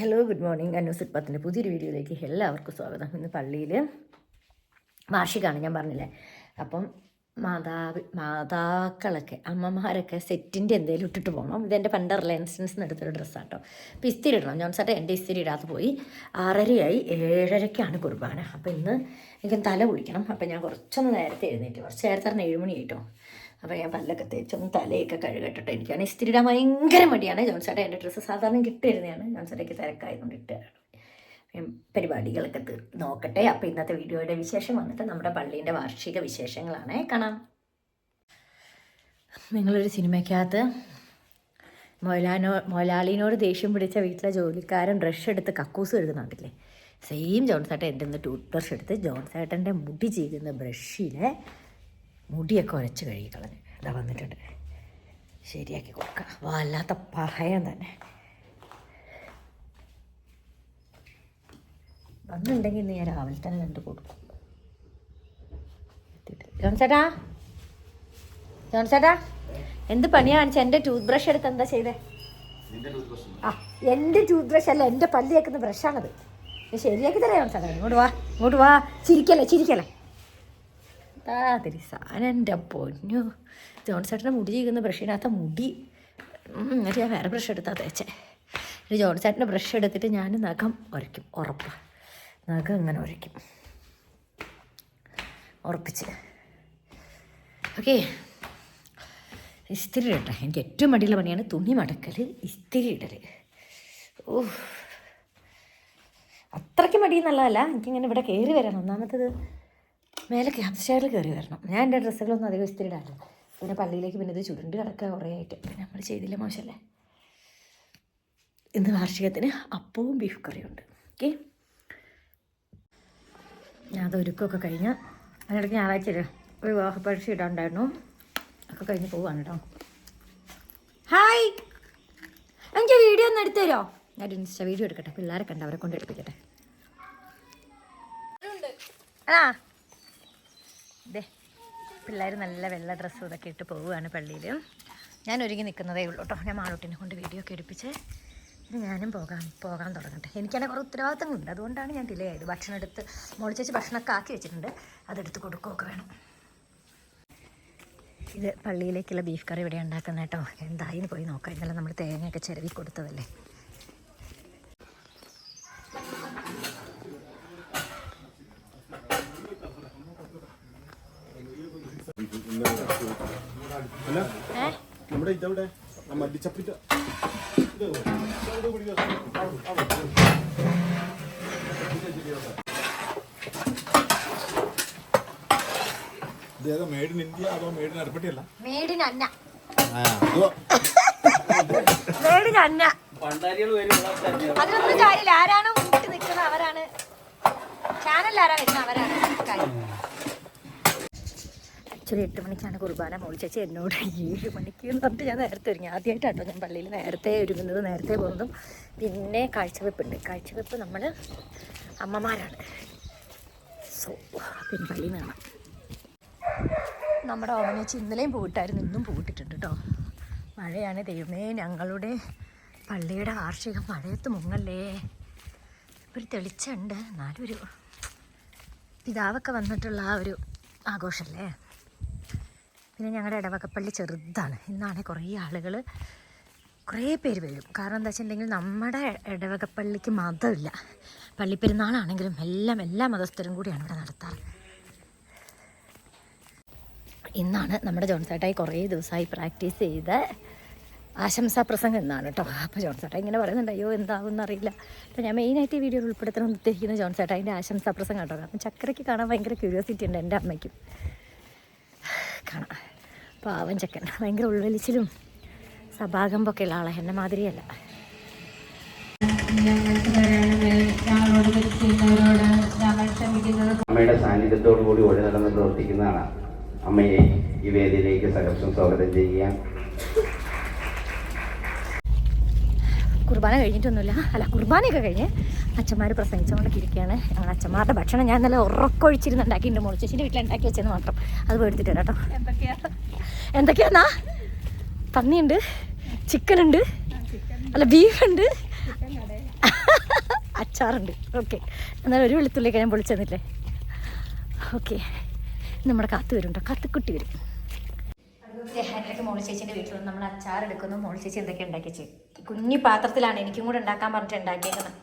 Hello good morning അന്നൂസ് പത്തിന്റെ പുതിയൊരു വീഡിയോയിലേക്ക് എല്ലാവർക്കും സ്വാഗതം. ഇന്ന് പള്ളിയിൽ വാർഷികമാണ് ഞാൻ പറഞ്ഞില്ലേ? അപ്പം മാതാവ് മാതാക്കളൊക്കെ അമ്മമാരൊക്കെ സെറ്റിന്റെ എന്തെങ്കിലും ഇട്ടിട്ട് പോകണം ഇതെന്റെ പണ്ട് റിലയൻസിന് എടുത്തൊരു ഡ്രസ്സാണ് കേട്ടോ അപ്പോൾ ഇസ്തിരി ഇടണം. ഞാൻ സാറേ എന്റെ ഇസ്തിരി ഇടാതെ പോയി ആറരയായി ഏഴരയ്ക്കാണ് കുർബാന. അപ്പോൾ ഇന്ന് എനിക്ക് തല കുളിക്കണം അപ്പോൾ ഞാൻ കുറച്ചൊന്ന് നേരത്തെ എഴുന്നേറ്റ്. കുറച്ച് നേരത്തെ പറഞ്ഞാൽ ഏഴുമണി ആയിട്ടോ അപ്പോൾ ഞാൻ പല്ലൊക്കെ തേച്ചൊന്ന് തലയൊക്കെ കഴുകട്ടെ. എനിക്കാണ് ഇസ്തിരിടാൻ ഭയങ്കര മടിയാണ്. ജോൺസേട്ട എന്റെ ഡ്രസ്സ് സാധാരണ കിട്ടിയിരുന്നതാണ് ജോൺസേട്ടയ്ക്ക് തിരക്കായതുകൊണ്ട് ഇട്ടുകയാണ് പരിപാടികളൊക്കെ നോക്കട്ടെ. അപ്പോൾ ഇന്നത്തെ വീഡിയോയുടെ വിശേഷം വന്നിട്ട് നമ്മുടെ പള്ളീന്റെ വാർഷിക വിശേഷങ്ങളാണ്. കാണാം. നിങ്ങളൊരു സിനിമയ്ക്കകത്ത് മൊലാനോ മൊലാളിനോട് ദേഷ്യം പിടിച്ച വീട്ടിലെ ജോലിക്കാരൻ ഡ്രഷ് എടുത്ത് കക്കൂസ് എഴുതുന്നുണ്ടല്ലേ സെയിം ജോൺസേട്ടൻ എന്റെ ടൂത്ത് ബ്രഷ് എടുത്ത് ജോൺസേട്ടന്റെ മുടി ചെയ്യുന്ന ബ്രഷിലെ മുടിയൊക്കെ ഉരച്ച് കഴുകിക്കളഞ്ഞ്. ഇതാ വന്നിട്ടുണ്ട്. ശരിയാക്കി കൊടുക്കുക വല്ലാത്ത പഹയം തന്നെ. വന്നിട്ടുണ്ടെങ്കിൽ ഇന്ന് ഞാൻ രാവിലെ തന്നെ രണ്ട് കൊടുക്കും. ജോൺസേട്ടാ? ജോൺസേട്ടാ? എന്ത് പണിയാണ് കാണിച്ച? എന്റെ ടൂത്ത് ബ്രഷ് എടുത്ത് എന്താ ചെയ്തേ? ആ എന്റെ ടൂത്ത് ബ്രഷ് അല്ല എന്റെ പല്ലിയേക്കുന്ന ബ്രഷാണത്. ശരിയാക്കി തരാം ജോൺസേട്ടാ. ഇങ്ങോട്ട് വാ ഇങ്ങോട്ട് വാ. ചിരിക്കല്ലേ ചിരിക്കല്ലേ? താതിരി സാധനം എന്റെ പൊന്നു. ജോൺസേട്ടന്റെ മുടി ചെയ്യുന്ന ബ്രഷിനകത്ത മുടി. എന്നിട്ട് ഞാൻ വേറെ ബ്രഷ് എടുത്താൽ തേച്ചേ. ഇത് ജോൺസേട്ടന്റെ ബ്രഷ് എടുത്തിട്ട് ഞാൻ നഖം ഉരയ്ക്കും ഉറപ്പ്. നഖം ഇങ്ങനെ ഉരയ്ക്കും ഉറപ്പിച്ച്. ഓക്കെ. ഇസ്തിരി ഇടട്ടെ. എനിക്ക് ഏറ്റവും മടിയുള്ള പണിയാണ് തുണി മടക്കൽ ഇസ്തിരി ഇടൽ ഓ അത്രയ്ക്ക് മടി എന്നുള്ളതല്ല എനിക്കിങ്ങനെ ഇവിടെ കയറി വരണം. ഒന്നാമത്തത് മേലെ ക്യാമ്പ് സ്റ്റെയറിൽ കയറി വരണം. ഞാൻ എന്റെ ഡ്രസ്സുകളൊന്നും അധികം ഇസ്തിരി ഇടാറില്ല പിന്നെ പള്ളിയിലേക്ക് പിന്നെ ഇത് ചുരുണ്ട് കിടക്കുക കുറേ ആയിട്ട് പിന്നെ നമ്മൾ ചെയ്തില്ല മോശമല്ലേ ഇന്ന് വാർഷികത്തിന് അപ്പവും ബീഫ് കറിയുണ്ട്. ഓക്കെ? ഞാൻ അത് ഒരുക്കമൊക്കെ കഴിഞ്ഞ് അതിനിടയ്ക്ക് ഞായറാഴ്ച ഒരു വിവാഹ പരീക്ഷ ഇടാണ്ടായിരുന്നു ഒക്കെ കഴിഞ്ഞ് പോവാണ് കേട്ടോ ഹായ്! എനിക്ക് വീഡിയോ ഒന്ന് എടുത്തു തരുമോ ഞാൻ ഇൻസ്റ്റ വീഡിയോ എടുക്കട്ടെ. പിള്ളേരെ കണ്ട് അവരെ കൊണ്ട് എടുപ്പിക്കട്ടെ. ആ. പിള്ളേർ നല്ല വെള്ള ഡ്രസ്സും ഇതൊക്കെ ഇട്ട് പോവുകയാണ് പള്ളിയിൽ ഞാൻ ഒരുങ്ങി നിൽക്കുന്നതേ ഉള്ളൂ കേട്ടോ. ഞാൻ മാളൂട്ടിനെ കൊണ്ട് വീഡിയോ ഒക്കെ എടുപ്പിച്ച്. ഇനി ഞാനും പോകാൻ പോകാൻ തുടങ്ങട്ടെ. എനിക്കാണെ കുറേ ഉത്തരവാദിത്തങ്ങളുണ്ട്. അതുകൊണ്ടാണ് ഞാൻ ഡിലേ ആയത്. ഭക്ഷണം എടുത്ത് മോളി ചേച്ചി ഭക്ഷണമൊക്കെ ആക്കി വെച്ചിട്ടുണ്ട്. അതെടുത്ത് കൊടുക്കുകയൊക്കെ വേണം. ഇത് പള്ളിയിലേക്കുള്ള ബീഫ് കറി ഇവിടെ ഉണ്ടാക്കുന്ന കേട്ടോ. എന്തായിന്ന് പോയി നോക്കാം. ഇന്നലെ നമ്മൾ തേങ്ങയൊക്കെ ചിരവി കൊടുത്തതല്ലേ അല്ല ഏ നമ്മുടെ ഇതവിടെ? ആ മല്ലിച്ചപ്പിന്റെ ഇതേതാ മേഡ് ഇൻ ഇന്ത്യ അതോ മേഡ് ഇൻ അരപ്പട്ടിയല്ല? മേടിന് അന്ന. മേടിന് അന്ന. അതിനൊന്നും കാര്യമില്ല. ആരാണോ മുന്നിട്ട് നിൽക്കുന്നത് അവരാണ്. ചാനൽ ആരാ വരുന്നത് അവരാണ്. കാര്യം. ആക്ച്വലി എട്ട് മണിക്കാണ് കുർബാന. മോൾ ചേച്ചി എന്നോട് ഏഴ് മണിക്ക് എന്ന് പറഞ്ഞിട്ട് ഞാൻ നേരത്തെ ഒരുങ്ങി. ആദ്യമായിട്ടാട്ടോ ഞാൻ പള്ളിയിൽ നേരത്തെ ഒരുങ്ങുന്നത്. നേരത്തെ പോകുന്നതും പിന്നെ കാഴ്ചവെപ്പുണ്ട്. കാഴ്ചവെപ്പ് നമ്മൾ അമ്മമാരാണ്. സോ പിന്നെ പള്ളിയിൽ നിന്ന് കാണാം. നമ്മുടെ ഓമനേച്ചി ഇന്നലെയും പോയിട്ടായിരുന്നു. ഇന്നും പോയിട്ടിട്ടുണ്ട് കേട്ടോ മഴയാണ്. ദൈവമേ ഞങ്ങളുടെ പള്ളിയുടെ വാർഷികം മഴയത്ത് മുങ്ങല്ലേ? ഒരു തെളിച്ചുണ്ട് എന്നാലും ഒരു പിതാവൊക്കെ വന്നിട്ടുള്ള ആ ഒരു ആഘോഷമല്ലേ? പിന്നെ ഞങ്ങളുടെ ഇടവകപ്പള്ളി ചെറുതാണ്. ഇന്നാണ് കുറേ ആളുകൾ കുറേ പേര് വരും. കാരണം എന്താ വെച്ചിട്ടുണ്ടെങ്കിൽ നമ്മുടെ ഇടവകപ്പള്ളിക്ക് മതമില്ല. പള്ളിപ്പെരുന്നാളാണെങ്കിലും എല്ലാം എല്ലാ മതസ്ഥരും കൂടിയാണ് ഇവിടെ നടത്താറ്. ഇന്നാണ് നമ്മുടെ ജോൺസേട്ടായി കുറേ ദിവസമായി പ്രാക്ടീസ് ചെയ്ത ആശംസാ പ്രസംഗം എന്നാണ് കേട്ടോ. അപ്പോൾ ജോൺസേട്ട ഇങ്ങനെ പറയുന്നുണ്ട് അയ്യോ എന്താകുമെന്ന് അറിയില്ല. അപ്പോൾ ഞാൻ മെയിനായിട്ട് ഈ വീഡിയോ ഉൾപ്പെടുത്തണം ഉദ്ദേശിക്കുന്ന ജോൺസേട്ടായിന്റെ ആശംസാ പ്രസംഗം കേട്ടോ. കാരണം ചക്കരയ്ക്ക് കാണാൻ ഭയങ്കര ക്യൂരിയോസിറ്റി ഉണ്ട് എന്റെ അമ്മയ്ക്കും. കാണാം. പാവൻ ചക്കൻ. ഭയങ്കര ഉൾവലിച്ചിലും സഭാകമ്പൊക്കെ ഉള്ള ആളെ. എന്നെ മാതിരിയല്ല. അമ്മയുടെ സാന്നിധ്യത്തോടു കൂടി ഒഴി നടന്ന് പ്രവർത്തിക്കുന്നതാണ് അമ്മയെ ഈ വേദിയിലേക്ക് സഹർഷം സ്വാഗതം ചെയ്യാൻ കുർബാന കഴിഞ്ഞിട്ടൊന്നുമില്ല. അല്ല കുർബാനയൊക്കെ കഴിഞ്ഞ് അച്ഛന്മാർ പ്രസംഗിച്ചുകൊണ്ടൊക്കെ ഇരിക്കുകയാണ് ഞങ്ങൾ അച്ഛന്മാരുടെ ഭക്ഷണം ഞാൻ നല്ല ഉറക്കൊഴിച്ചിരുന്ന് ഉണ്ടാക്കിയിട്ടുണ്ട് ശരി വീട്ടിൽ ഉണ്ടാക്കി വെച്ചെന്ന് മാത്രം അത് പേടിച്ചിട്ട് കേട്ടോ. എന്തൊക്കെയാ? എന്തൊക്കെയാന്നാ? പന്നിയുണ്ട് ചിക്കൻ ഉണ്ട് അല്ല ബീഫ് ഉണ്ട് അച്ചാറുണ്ട്. ഓക്കെ. എന്നാൽ ഒരു വെളുത്തുള്ളിയൊക്കെ ഞാൻ പൊളിച്ചെന്നില്ലേ ഓക്കെ. നമ്മുടെ കാത്തു വരും കേട്ടോ കാത്തുക്കുട്ടി വരും. ഹരിലേക്ക് മോൾ ചേച്ചിന്റെ വീട്ടിൽ വന്ന് നമ്മൾ അച്ചാർ എടുക്കുന്നു. മോൾ ചേച്ചി എന്തൊക്കെ ഉണ്ടാക്കി ചേച്ചി കുഞ്ഞു പാത്രത്തിലാണ് എനിക്കും കൂടെ ഉണ്ടാക്കാൻ പറഞ്ഞിട്ട് ഉണ്ടാക്കിയേക്കുന്നത്.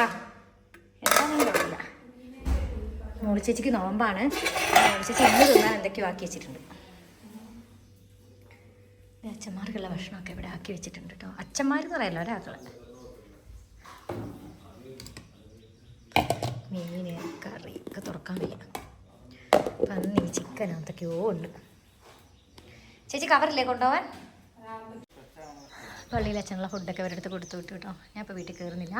ആ മോൾ ചേച്ചിക്ക് നോമ്പാണ്. മോൾ ചേച്ചി ഇന്ന് തിന്നാൻ എന്തൊക്കെയോ ആക്കി വെച്ചിട്ടുണ്ട്. അച്ഛന്മാർക്കുള്ള ഭക്ഷണമൊക്കെ ഇവിടെ ആക്കി വെച്ചിട്ടുണ്ട് കേട്ടോ. അച്ഛന്മാരെന്ന് പറയല്ലോ ഒരാക്കളെ മീന് കറി ഒക്കെ തുറക്കാൻ വയ്യ. പന്നി ചിക്കൻ എന്തൊക്കെയോ ഉണ്ട്. ചേച്ചി കവറില്ലേ കൊണ്ടുപോവാൻ? പള്ളിയിൽ അച്ഛനുള്ള ഫുഡൊക്കെ അവരുടെ കൊടുത്തു വിട്ടു കേട്ടോ. ഞാൻ ഇപ്പോൾ വീട്ടിൽ കയറുന്നില്ല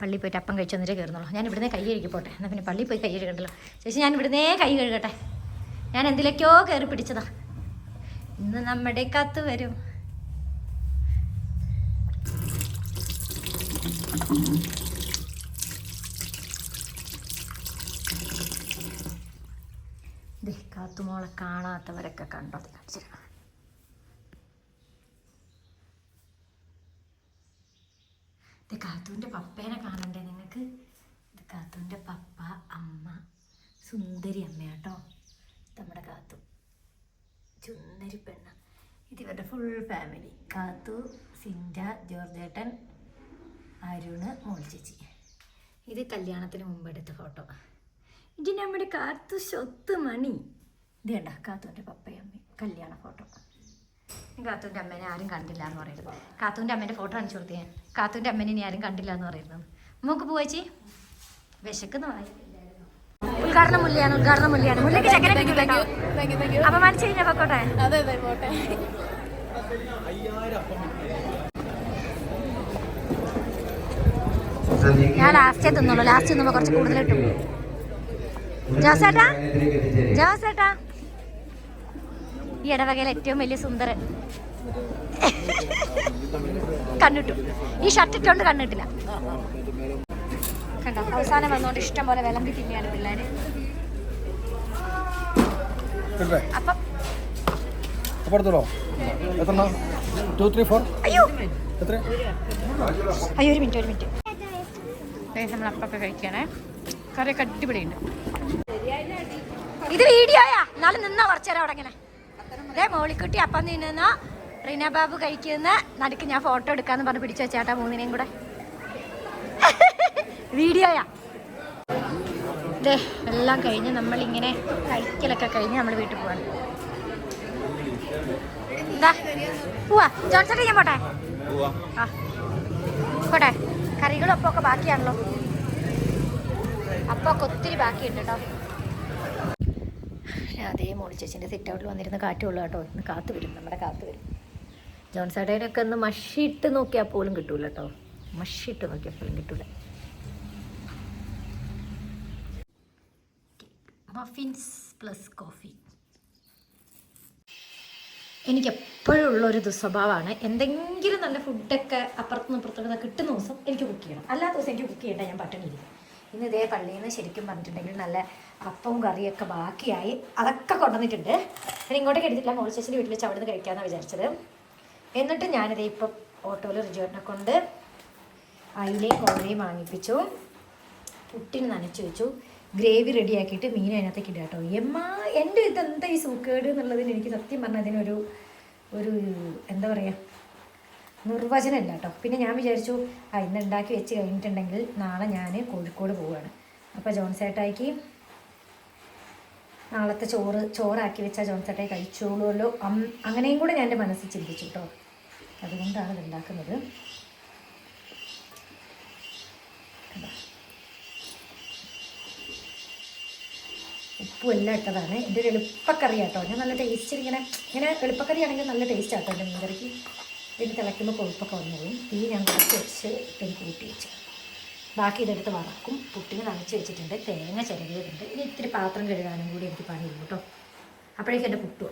പള്ളിയിൽ പോയിട്ട് അപ്പം കഴിച്ചു വന്നിട്ട് കയറുന്നുള്ളൂ ഞാൻ ഇവിടുന്ന് കൈ കഴുകി പോട്ടെ. എന്നാൽ പിന്നെ പള്ളിയിൽ പോയി കൈ കഴുകണ്ടല്ലോ. ചേച്ചി ഞാൻ ഇവിടുന്നേ കൈ കഴുകട്ടെ. ഞാൻ എന്തിലേക്കോ കയറി പിടിച്ചതാ. ഇന്ന് നമ്മുടെ കത്ത് വരും. കാത്തുമോളെ കാണാത്തവരൊക്കെ കണ്ടോ? കാണിച്ചിരുന്നു കാണിച്ചു ഇത് കാത്തുവിന്റെ പപ്പേനെ കാണണ്ടേ നിങ്ങൾക്ക് ഇത് കാത്തുവിന്റെ പപ്പ അമ്മ സുന്ദരി അമ്മ കേട്ടോ നമ്മുടെ കാത്തു. സുന്ദരി പെണ്ണ. ഇത് ഇവരുടെ ഫുൾ ഫാമിലി കാത്തു സിൻഡ ജോർജേട്ടൻ അരുണ് മോൾ ചേച്ചി. ഇത് കല്യാണത്തിന് മുമ്പ് എടുത്ത ഫോട്ടോ ഇത് നമ്മുടെ കാത്തു സ്വത്ത് മണി. ഇത് കണ്ട കാത്തുവിന്റെ പപ്പയും അമ്മയും. കല്യാണ ഫോട്ടോ. കാത്തുവിന്റെ അമ്മേനെ ആരും കണ്ടില്ല എന്ന് പറയരുത് കാത്തുവിന്റെ അമ്മേന്റെ ഫോട്ടോ കാണിച്ചു കൊടുത്തേ ഞാൻ. കാത്തുവിന്റെ അമ്മേനെ ഇനി ആരും കണ്ടില്ല എന്ന് പറയുന്നത്. നമുക്ക് പോവാച്ചി വിശക്കുന്ന. വായി ഉദ്ഘാടന മുല്ലയാണ് ഉദ്ഘാടന മുല്ലയാണ്. മുല്ലയ്ക്ക് ചക്കര അപ്പൊ അപമാനിച്ചു കഴിഞ്ഞാൽ പൊക്കോട്ടെ? ഞാൻ ലാസ്റ്റേ തിന്നുള്ളൂ ലാസ്റ്റ് തിന്നുമ്പോൾ കുറച്ച് കൂടുതൽ കിട്ടും. ജോസേട്ടാ? ജോസേട്ടാ? ഈ ഇടവകയിലെ ഏറ്റവും വലിയ സുന്ദരൻ കണ്ണിട്ടു. ഈ ഷർട്ട് ഇട്ടുകൊണ്ട് കണ്ണിട്ടില്ല. കണ്ടോ? അവസാനം വന്നോണ്ട് ഇഷ്ടം പോലെ വിളമ്പി തിന്നെയാണ് പിള്ളേര്. അപ്പം അയ്യോ! അയ്യോ ഒരു മിനിറ്റ് ഒരു മിനിറ്റ്. നമ്മൾ അപ്പൊക്കെ കഴിക്കണേ. കറിയൊക്കെ അടിപൊളിയുണ്ട്. ഇത് വീഡിയോയാ നാളെ നിന്നാ കുറച്ചേരം അവിടെ ഇങ്ങനെ. ഇതേ മോളിക്കുട്ടി അപ്പം തിന്നുന്ന റീന ബാബു കഴിക്കുന്ന നടുക്ക് ഞാൻ ഫോട്ടോ എടുക്കാന്ന് പറഞ്ഞ് പിടിച്ചു വെച്ചേട്ടാ മൂന്നിനെയും കൂടെ. വീഡിയോയാ. ദേ എല്ലാം കഴിഞ്ഞ് നമ്മളിങ്ങനെ കഴിക്കലൊക്കെ കഴിഞ്ഞ് നമ്മൾ വീട്ടിൽ പോവാണ്. എന്താ പോവാ. ജോൺസൺ ഞാൻ പോട്ടെ? ആ. പോട്ടെ. കറികളും അപ്പൊ ഒക്കെ ബാക്കിയാണല്ലോ. അപ്പൊ ഒക്കെ ഒത്തിരി ബാക്കിയുണ്ട് കേട്ടോ. അതേ മോളി ചേച്ചിന്റെ സിറ്റ് ഔട്ടിൽ വന്നിരുന്ന് കാറ്റുള്ളൂ കേട്ടോ. ഇന്ന് കാത്തു വരും നമ്മുടെ കാത്തു വരും. ജോൺസേട്ടേനൊക്കെ ഒന്ന് മഷിയിട്ട് നോക്കിയാൽ പോലും കിട്ടൂല കേട്ടോ. മഷിയിട്ട് നോക്കിയാൽ പോലും കിട്ടൂല. മഫിൻസ് പ്ലസ് കോഫി എനിക്ക് എപ്പോഴും ഉള്ളൊരു ദുസ്വഭാവമാണ് എന്തെങ്കിലും നല്ല ഫുഡൊക്കെ അപ്പുറത്തുനിന്ന് ഇപ്പുറത്തുനിന്ന് കിട്ടുന്ന ദിവസം എനിക്ക് കുക്ക് ചെയ്യണം. അല്ലാത്ത ദിവസം എനിക്ക് കുക്ക് ചെയ്യേണ്ട ഞാൻ പട്ടിണിയില്ല ഇന്ന് ഇതേ പള്ളിയിൽ നിന്ന് ശരിക്കും പറഞ്ഞിട്ടുണ്ടെങ്കിൽ നല്ല അപ്പവും കറിയൊക്കെ ബാക്കിയായി അതൊക്കെ കൊണ്ടുവന്നിട്ടുണ്ട്. ഞാൻ ഇങ്ങോട്ടേക്ക് എടുത്തില്ല മോൾ ചേച്ചിന്റെ വീട്ടിൽ വെച്ച് അവിടെ നിന്ന് കഴിക്കാമെന്നാണ് വിചാരിച്ചത്. എന്നിട്ട് ഞാനിതേ ഇപ്പം ഓട്ടോയിൽ റിജോർട്ടിനെ കൊണ്ട് അയിലയും കോഴയും വാങ്ങിപ്പിച്ചു. പുട്ടിന് നനച്ച് വെച്ചു. ഗ്രേവി റെഡിയാക്കിയിട്ട് മീൻ അതിനകത്തേക്ക് ഇടുക കേട്ടോ. എമ്മ എന്റെ ഇത് എന്താ ഈ സൂക്കേട് എന്നുള്ളതിന് എനിക്ക് സത്യം പറഞ്ഞാൽ അതിനൊരു ഒരു എന്താ പറയുക നിർവചനമില്ല കേട്ടോ. പിന്നെ ഞാൻ വിചാരിച്ചു ആ ഇന്ന് ഉണ്ടാക്കി വെച്ച് കഴിഞ്ഞിട്ടുണ്ടെങ്കിൽ നാളെ ഞാൻ കോഴിക്കോട് പോവുകയാണ്. അപ്പോൾ ജോൺസേട്ടായിക്ക് നാളത്തെ ചോറ് ചോറാക്കി വെച്ചാൽ ജോൺസട്ടെ കഴിച്ചോളുമല്ലോ അങ്ങനെയും കൂടെ ഞാൻ എന്റെ മനസ്സിൽ ചിന്തിച്ചു കേട്ടോ അതുകൊണ്ടാണ് ഇത് ഉണ്ടാക്കുന്നത് ഉപ്പും എല്ലാം ഇട്ടതാണ്. എന്റെ ഒരു എളുപ്പക്കറി കേട്ടോ ഞാൻ നല്ല ടേസ്റ്റിൽ ഇങ്ങനെ ഇങ്ങനെ എളുപ്പക്കറി ആണെങ്കിൽ നല്ല ടേസ്റ്റ് ആട്ടോ എന്റെ മീൻകറിക്ക്. ഇതിന് തിളയ്ക്കുമ്പോൾ കൊഴുപ്പൊക്കെ വന്നു തീ ഞാൻ കുറച്ച് വെച്ച് ഇട്ട് കൂട്ടി വെച്ചു. ബാക്കി ഇതെടുത്ത് വറക്കും. പുട്ടിന് നനച്ച് വെച്ചിട്ടുണ്ട്. തേങ്ങ ചിരകിയതുണ്ട്. ഇനി ഇത്തിരി പാത്രം കഴുകാനും കൂടി എനിക്ക് പണിയുള്ളൂ കേട്ടോ. അപ്പോഴേക്കും എന്റെ പുട്ടു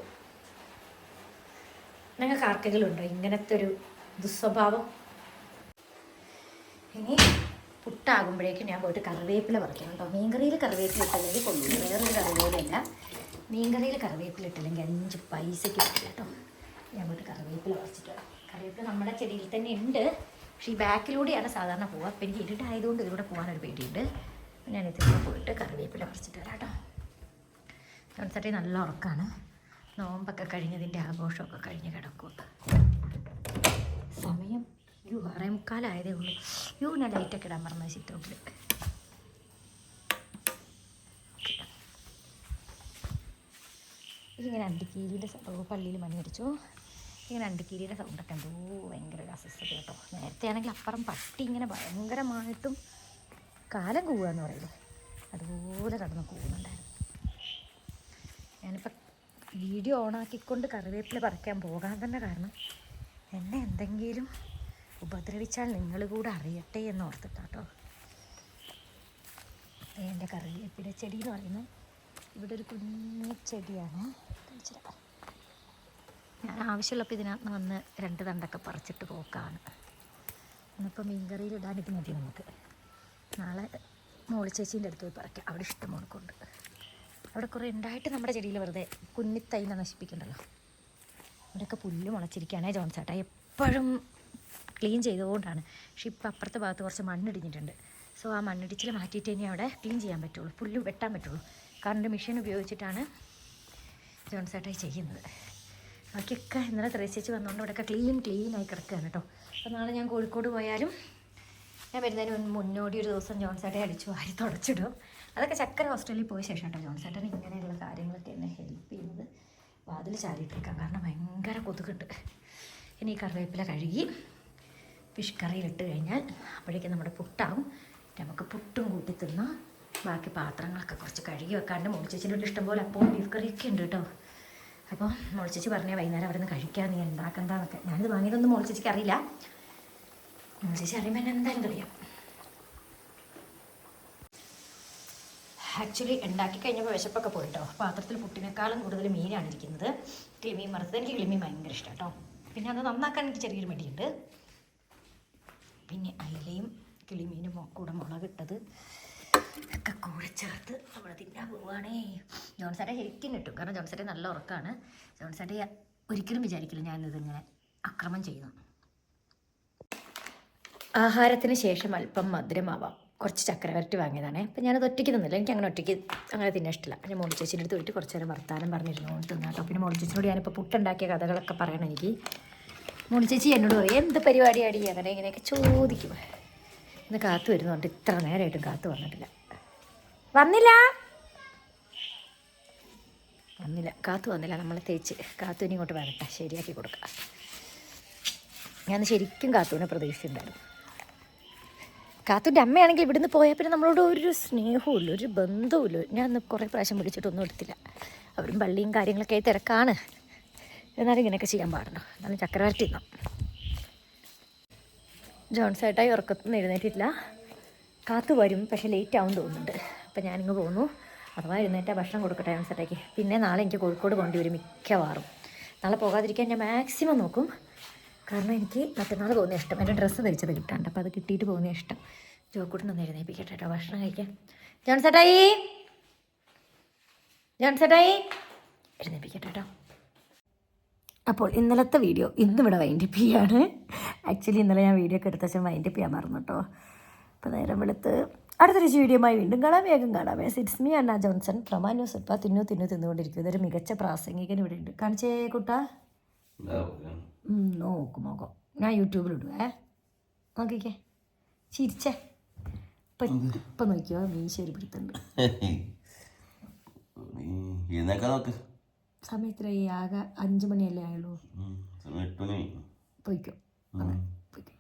നിങ്ങൾക്ക് ആർക്കെങ്കിലും ഉണ്ടോ ഇങ്ങനത്തെ ഒരു ദുസ്വഭാവം? ഇനി പുട്ടാകുമ്പോഴേക്കും ഞാൻ പോയിട്ട് കറിവേപ്പില പറിക്കണം കേട്ടോ. മീൻകറിയിൽ കറിവേപ്പില ഇട്ടില്ലെങ്കിൽ കൊള്ളു വേറൊരു കറിവേപ്പിലല്ല മീൻകറിയിൽ കറിവേപ്പില ഇട്ടില്ലെങ്കിൽ അഞ്ച് പൈസയ്ക്ക് കിട്ടില്ല കേട്ടോ. ഞാൻ പോയിട്ട് കറിവേപ്പില പറിച്ചിട്ട് വരാം. കറിവേപ്പില നമ്മുടെ ചെടിയിൽ തന്നെ ഉണ്ട്. പക്ഷേ ഈ ബാക്കിലൂടെയാണ് സാധാരണ പോവുക. അപ്പം എനിക്ക് ഇരുട്ടായതുകൊണ്ട് ഇതിലൂടെ പോകാനൊരു പേടിയുണ്ട്. ഞാൻ ഇതിലൂടെ പോയിട്ട് കറിവേപ്പില പറിച്ചിട്ട് വരാം കേട്ടോ. ജോൺസേട്ടി നല്ല ഉറക്കമാണ് നോമ്പൊക്കെ കഴിഞ്ഞതിന്റെ ആഘോഷമൊക്കെ കഴിഞ്ഞ് കിടക്കും സമയം യു ആറേ മുക്കാലായതേ ഉള്ളൂ. യു ഞാൻ ലൈറ്റൊക്കെ ഇടാൻ പറഞ്ഞത് സിറ്റൗട്ടിൽ ഇങ്ങനെ അണ്ടിക്കീരിയുടെ പള്ളിയിൽ മണി അടിച്ചു ഇങ്ങനെ അണ്ടിക്കീരിയുടെ സൗണ്ടൊക്കെ എന്തോ ഭയങ്കര ഒരു അസ്വസ്ഥത കേട്ടോ. നേരത്തെ ആണെങ്കിൽ അപ്പുറം പട്ടി ഇങ്ങനെ ഭയങ്കരമായിട്ടും കാലം കൂവുക എന്ന് പറയില്ലേ അതുപോലെ കടന്ന് കൂവുന്നുണ്ടായിരുന്നു. ഞാനിപ്പോൾ വീഡിയോ ഓണാക്കിക്കൊണ്ട് കറിവേപ്പില പറിക്കാൻ പോകാൻ തന്നെ കാരണം എന്നെ എന്തെങ്കിലും ഉപദ്രവിച്ചാൽ നിങ്ങൾ കൂടെ അറിയട്ടെ എന്ന് ഓർത്തിട്ടാട്ടോ എന്റെ കറിവേപ്പില ചെടി എന്ന് പറയുന്നത് ഇവിടെ ഒരു കുഞ്ഞു ചെടിയാണ്. കാണിച്ചു തരാം. ഞാൻ ആവശ്യമുള്ളപ്പോൾ ഇതിനകത്ത് വന്ന് രണ്ട് തണ്ടൊക്കെ പറിച്ചിട്ട് പോക്കാണ്. ഇന്നിപ്പോൾ മീൻകറിയിൽ ഇടാൻ ഇത് മതി നമുക്ക്. നാളെ മോളി ചേച്ചീന്റെ അടുത്ത് പോയി പറിക്കാം. അവിടെ ഇഷ്ടം മുണക്കുണ്ട് അവിടെ കുറേ ഉണ്ടായിട്ട് നമ്മുടെ ചെടിയിൽ വെറുതെ കുന്നിത്തൈന നശിപ്പിക്കണ്ടല്ലോ. ഇവിടെയൊക്കെ പുല്ല് മുളച്ചിരിക്കുകയാണേ ജോൺസേട്ടാ. എപ്പോഴും ക്ലീൻ ചെയ്തുകൊണ്ടാണ്. പക്ഷെ ഇപ്പം അപ്പുറത്തെ ഭാഗത്ത് കുറച്ച് മണ്ണിടിഞ്ഞിട്ടുണ്ട്. സോ ആ മണ്ണിടിച്ചിൽ മാറ്റിയിട്ട് ഇനി അവിടെ ക്ലീൻ ചെയ്യാൻ പറ്റുള്ളൂ. പുല്ല് വെട്ടാൻ പറ്റുള്ളൂ. കറണ്ട് മെഷീൻ ഉപയോഗിച്ചിട്ടാണ് ജോൺസേട്ടായി ചെയ്യുന്നത്. ബാക്കിയൊക്കെ ഇന്നലെ ത്രേച്ചേച്ചി വന്നുകൊണ്ട് ഇവിടെയൊക്കെ ക്ലീൻ ക്ലീൻ ആയി കിടക്കുകയാണ് കേട്ടോ. അപ്പോൾ നാളെ ഞാൻ കോഴിക്കോട് പോയാലും ഞാൻ വരുന്നതിന് മുന്നോടി ഒരു ദിവസം ജോൺസേട്ടെ അടിച്ചു വാരി തുടച്ചിടും. അതൊക്കെ ചക്കര ഹോസ്റ്റലിൽ പോയ ശേഷം കേട്ടോ ജോൺസേട്ടൻ ഇങ്ങനെയുള്ള കാര്യങ്ങളൊക്കെ എന്നെ ഹെൽപ്പ് ചെയ്യുന്നത് വാതിൽ ചാരിയിട്ടിരിക്കാം കാരണം ഭയങ്കര കൊതുകുണ്ട്. ഇനി ഈ കറിവേപ്പില കഴുകി ഫിഷ് കറിയിലിട്ട് കഴിഞ്ഞാൽ അപ്പോഴേക്കും നമ്മുടെ പുട്ടാവും. നമുക്ക് പുട്ടും കൂട്ടി തിന്നാം. ബാക്കി പാത്രങ്ങളൊക്കെ കുറച്ച് കഴുകി വെക്കാണ്ട് മുളിച്ചേച്ചിന്റെ ഇഷ്ടം ഇഷ്ടംപോലെ അപ്പോൾ ബീഫ് കറിയൊക്കെ ഉണ്ട് കേട്ടോ. അപ്പോൾ മുളിച്ചേച്ചി പറഞ്ഞാൽ വൈകുന്നേരം അവിടെ നിന്ന് കഴിക്കാൻ നീ ഉണ്ടാക്കണ്ടെന്നൊക്കെ ഞാനിത് വാങ്ങിയതൊന്നും മുളിച്ചേച്ചിക്ക് അറിയില്ല. ചേച്ചി അറിയുമ്പോൾ എന്നെ എന്തായാലും അറിയാം ആക്ച്വലി ഉണ്ടാക്കി കഴിഞ്ഞപ്പോൾ വിശപ്പൊക്കെ പോയിട്ടോ. പാത്രത്തിൽ പുട്ടിനേക്കാളും കൂടുതൽ മീനാണ് ഇരിക്കുന്നത്. കിളിമീൻ വറുത്തത് എനിക്ക് കിളിമീൻ ഭയങ്കര ഇഷ്ടം കേട്ടോ പിന്നെ അത് നന്നാക്കാൻ എനിക്ക് ചെറിയൊരു മടിയുണ്ട്. പിന്നെ അയിലയും കിളിമീനും കൂടെ മുളകിട്ടത്. ഒക്കെ കൂടെ ചേർത്ത് നമ്മൾ തിന്നാൻ പോവുകയാണേ. ജോൺസാറ്റെ ശരിക്കും കിട്ടും. കാരണം ജോൺസാറ്റെ നല്ല ഉറക്കമാണ് ജോൺസാറ്റെ ഒരിക്കലും വിചാരിക്കില്ല ഞാനിതിങ്ങനെ അക്രമം ചെയ്യുന്നു. ആഹാരത്തിന് ശേഷം അല്പം മധുരമാവാം. കുറച്ച് ചക്കര വരട്ടി വാങ്ങിയതാണേ. അപ്പം ഞാനത് ഒറ്റയ്ക്ക് തിന്നില്ല. എനിക്ക് അങ്ങനെ ഒറ്റയ്ക്ക് അങ്ങനെ തിന്നാൻ ഇഷ്ടമില്ല ഞാൻ മോളി ചേച്ചിന്റെ അടുത്ത് പോയിട്ട് കുറച്ച് നേരം വർത്താനം പറഞ്ഞിരുന്നു. തിന്നാട്ടോ പിന്നെ മോളി ചേച്ചിനോട് ഞാനിപ്പോൾ പുട്ടുണ്ടാക്കിയ കഥകളൊക്കെ പറയണം എനിക്ക്. മോളി ചേച്ചി എന്നോട് പറയും എന്ത് പരിപാടിയാടി? അങ്ങനെ ഇങ്ങനെയൊക്കെ ചോദിക്കും. ഇന്ന് കാത്തു വരുന്നുണ്ട് ഇത്ര നേരമായിട്ടും കാത്തു വന്നിട്ടില്ല. വന്നില്ല. വന്നില്ല. കാത്തു വന്നില്ല. നമ്മൾ തേച്ച് കാത്തു ഇനി ഇങ്ങോട്ട് വരട്ടെ. ശരിയാക്കി കൊടുക്കാം. ഞാൻ ശരിക്കും കാത്തുവിനെ പ്രതീക്ഷിച്ചിട്ടുണ്ടായിരുന്നു. കാത്തുന്റെ അമ്മയാണെങ്കിൽ ഇവിടുന്ന് പോയാൽ പിന്നെ നമ്മളോട് ഒരു സ്നേഹവും ഇല്ല ഒരു ബന്ധവും ഇല്ല ഞാൻ കുറേ പ്രാവശ്യം വിളിച്ചിട്ടൊന്നും എടുത്തില്ല. അവരും പള്ളിയും കാര്യങ്ങളൊക്കെ ആയി തിരക്കാണ്. എന്നാലും ഇങ്ങനെയൊക്കെ ചെയ്യാൻ പാടുണ്ടോ? എന്നാലും ചക്രവർത്തി ഇന്നാം. ജോൺസേട്ടായി ഉറക്കത്തിൽ എഴുന്നേറ്റിട്ടില്ല. കാത്തു വരും. പക്ഷേ ലേറ്റ് ആവും തോന്നുന്നുണ്ട്. അപ്പം ഞാനിങ്ങ് പോകുന്നു അഥവാ എഴുന്നേറ്റാൽ ഭക്ഷണം കൊടുക്കട്ടെ സെറ്റാക്കി പിന്നെ നാളെ എനിക്ക് കോഴിക്കോട് കൊണ്ടുവരും മിക്കവാറും. നാളെ പോകാതിരിക്കാൻ ഞാൻ മാക്സിമം നോക്കും. കാരണം എനിക്ക് മറ്റന്നാൾ പോകുന്ന ഇഷ്ടം. എന്റെ ഡ്രസ്സ് ധരിച്ചത് കിട്ടാണ്ട്. അപ്പോൾ അത് കിട്ടിയിട്ട് പോകുന്ന ഇഷ്ടം. ജോക്കൂട്ടിനൊന്ന് എഴുന്നേപ്പിക്കട്ടെ കേട്ടോ. ഭക്ഷണം കഴിക്കാൻ. ജോൺസേട്ടായി ജോൺസേട്ടായി എഴുന്നേപ്പിക്കട്ടെ കേട്ടോ. അപ്പോൾ ഇന്നലത്തെ വീഡിയോ ഇന്നിവിടെ വൈൻഡപ്പ് ചെയ്യാണ്. ആക്ച്വലി ഇന്നലെ ഞാൻ വീഡിയോ ഒക്കെ എടുത്ത ശേഷം വൈൻഡപ്പ് ചെയ്യാൻ മറന്നു കേട്ടോ. അപ്പോൾ നേരം വെളുത്ത് അടുത്തൊരു വീഡിയോയുമായി വീണ്ടും കാണാം. വേഗം കാണാം. ഇറ്റ്സ് മീ അന്ന ജോൺസൺ പ്രമാ ന്യൂസ് ഇപ്പം തിന്നു തിന്നു തിന്നുകൊണ്ടിരിക്കും ഇതൊരു മികച്ച പ്രാസംഗികൻ ഇവിടെ ഉണ്ട്. കാണിച്ചേ കുട്ട. നോക്കും. നോക്ക് ഞാൻ യൂട്യൂബിലിടുവേ നോക്കിക്കേ. ചിരിച്ചേ. ഇപ്പം നോക്കിയോ? മീശേരി പിടുത്തുണ്ട് സമയത്തിലായി ആകെ അഞ്ചു മണിയല്ലേ ആയുള്ളൂ. പോയിക്കോ. പോയിക്കോ.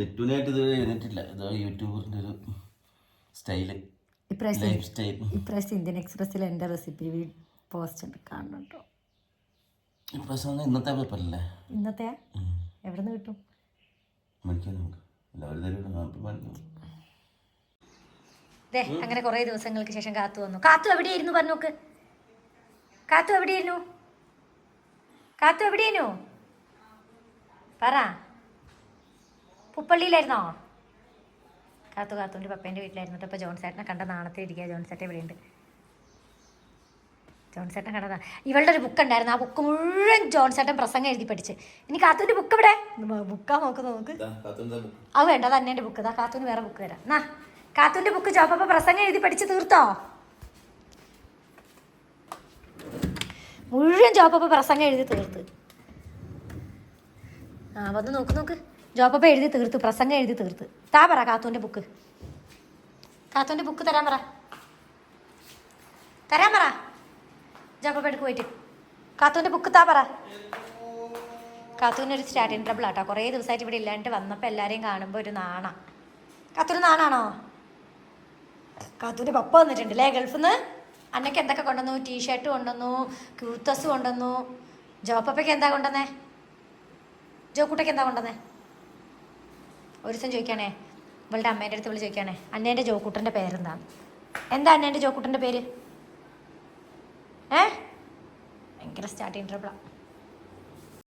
എഴുന്നേറ്റില്ല ഇത് യൂട്യൂബറിന്റെ ഒരു സ്റ്റൈൽ. Life style. ഇപ്രാവശ്യം ഇന്ത്യൻ എക്സ്പ്രസ്സിൽ എന്റെ റെസിപ്പി പോസ്റ്റ് കേട്ടോ ഇപ്രാവശ്യം ഇന്നത്തെ പേപ്പറല്ലേ? ഇന്നത്തെ? എവിടെ നിന്ന് കിട്ടും? മേടിക്കാൻ നമുക്ക്. അങ്ങനെ കുറേ ദിവസങ്ങൾക്ക് ശേഷം കാത്തു വന്നു. കാത്തു എവിടെയായിരുന്നു പറഞ്ഞു നോക്ക്. കാത്തു എവിടെയായിരുന്നു? കാത്തു എവിടെയായിരുന്നു? പറ. പുപ്പള്ളിയിലായിരുന്നോ? കാത്തു കാത്തുകൊണ്ട് പപ്പേന്റെ വീട്ടിലായിരുന്നു. അപ്പോൾ ജോൺ ചേട്ടനെ കണ്ട നാണത്തിൽ ഇരിക്കുക ജോൺ ചേട്ടൻ ഇവിടെയുണ്ട്. ജോൺസേട്ടൻ കണ്ടതാ ഇവളുടെ ഒരു ബുക്ക് ഉണ്ടായിരുന്നു. ആ ബുക്ക് മുഴുവൻ ജോൺ ജോൺസേട്ടൻ പ്രസംഗം എഴുതി പഠിച്ച്. ഇനി കാത്തുവിന്റെ ബുക്ക് ഇവിടെ ബുക്കാ നോക്ക് നോക്ക്. അത് വേണ്ട അത് അന്നേന്റെ ബുക്ക് ഇതാ കാത്തുവിന് വേറെ ബുക്ക് തരാം. എന്നാ കാത്തുവിന്റെ ബുക്ക് ജോപ്പപ്പ പ്രസംഗം എഴുതി പഠിച്ച് തീർത്തോ? മുഴുവൻ ജോപ്പപ്പ പ്രസംഗം എഴുതി തീർത്ത്. ആ വന്ന് നോക്ക് നോക്ക്. ജോപ്പപ്പ എഴുതി തീർത്ത് പ്രസംഗം എഴുതി തീർത്ത്. താ പറ കാത്തൂന്റെ ബുക്ക് കാത്തൂന്റെ ബുക്ക് തരാൻ പറ. തരാൻ പറ. ജോപ്പപ്പ എടുക്ക് പോയിട്ട്. കാത്തൂന്റെ ബുക്ക് താ പറ. കാത്തൂന് ഒരു സ്റ്റാർട്ടിങ് ട്രബിൾ ആട്ടോ. കുറേ ദിവസമായിട്ട് ഇവിടെ ഇല്ലാണ്ട് വന്നപ്പോൾ എല്ലാവരെയും കാണുമ്പോൾ ഒരു നാണ. കാത്തൂന് നാണാണോ? കാത്തൂന്റെ പപ്പ വന്നിട്ടുണ്ട് അല്ലേ ഗൾഫിൽ നിന്ന് അന്നയ്ക്ക് എന്തൊക്കെ കൊണ്ടുവന്നു? ടീഷർട്ട് കൊണ്ടുവന്നു ക്യൂത്തസ് കൊണ്ടുവന്നു. ജോപ്പപ്പയ്ക്ക് എന്താ കൊണ്ടുവന്നേ? ജോക്കുട്ടയ്ക്ക് എന്താ കൊണ്ടുവന്നേ? ഒരു ദിവസം ചോദിക്കാണേ ഇവളുടെ അമ്മേന്റെ അടുത്ത് വിളി ചോദിക്കാണേ അന്നേന്റെ ജോക്കുട്ടന്റെ പേരെന്താണ് എന്താ അന്നേന്റെ ജോക്കുട്ടന്റെ പേര്? ഏ? ഭയങ്കര സ്റ്റാർട്ടിങ് ട്രബിളാണ്